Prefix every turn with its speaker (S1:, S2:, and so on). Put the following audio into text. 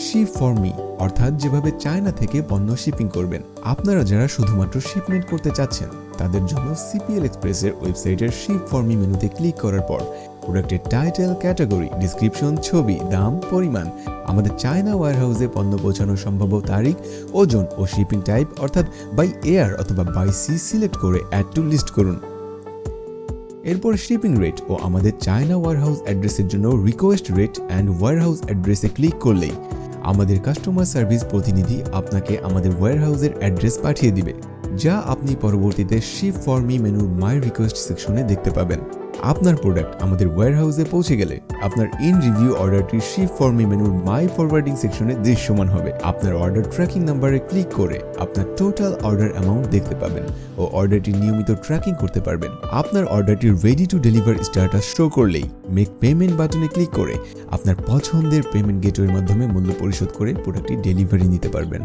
S1: Sheep for me অর্থাৎ যেভাবে China থেকে পণ্য শিপিং করবেন। আপনারা যারা শুধুমাত্র শিপমেন্ট করতে চাচ্ছেন, তাদের জন্য সিপিএল এক্সপ্রেসের ওয়েবসাইটের শিপ ফর মি মেনুতে ক্লিক করার পর প্রোডাক্টের টাইটেল ক্যাটাগরি ডিসক্রিপশন ছবি, দাম, পরিমাণ, আমাদের চায়না ওয়ারহাউসে পণ্য পৌঁছানোর সম্ভাব্য তারিখ, ওজন ও শিপিং টাইপ অর্থাৎ বাই এয়ার অথবা বাই সি সিলেক্ট করে অ্যাড টু লিস্ট করুন। এরপর শিপিং রেট ও আমাদের চায়না ওয়ারহাউস অ্যাড্রেসের জন্য রিকোয়েস্ট রেট অ্যান্ড ওয়ারহাউস অ্যাড্রেসে ক্লিক করলেই আমাদের কাস্টমার সার্ভিস প্রতিনিধি আপনাকে আমাদের ওয়্যারহাউসের অ্যাড্রেস পাঠিয়ে দিবে। যা আপনি পরবর্তীতে শিপ ফর মি মেনুর মাই রিকোয়েস্ট সেকশনে দেখতে পাবেন। আপনার প্রোডাক্ট আমাদের ওয়্যারহাউসে পৌঁছে গেলে আপনার ইন রিভিউ অর্ডারটি শিপ ফর মি মেনুর মাই ফরওয়ার্ডিং সেকশনে দৃশ্যমান হবে। আপনার অর্ডার ট্র্যাকিং নাম্বারে ক্লিক করে আপনার টোটাল অর্ডার অ্যামাউন্ট দেখতে পাবেন ও অর্ডারটি নিয়মিত ট্র্যাকিং করতে পারবেন। আপনার অর্ডারটি ready to deliver status show করলেই মেক পেমেন্ট বাটনে ক্লিক করে আপনার পছন্দের পেমেন্ট গেটওয়ের মাধ্যমে মূল্য পরিশোধ করে প্রোডাক্টটি ডেলিভারি নিতে পারবেন।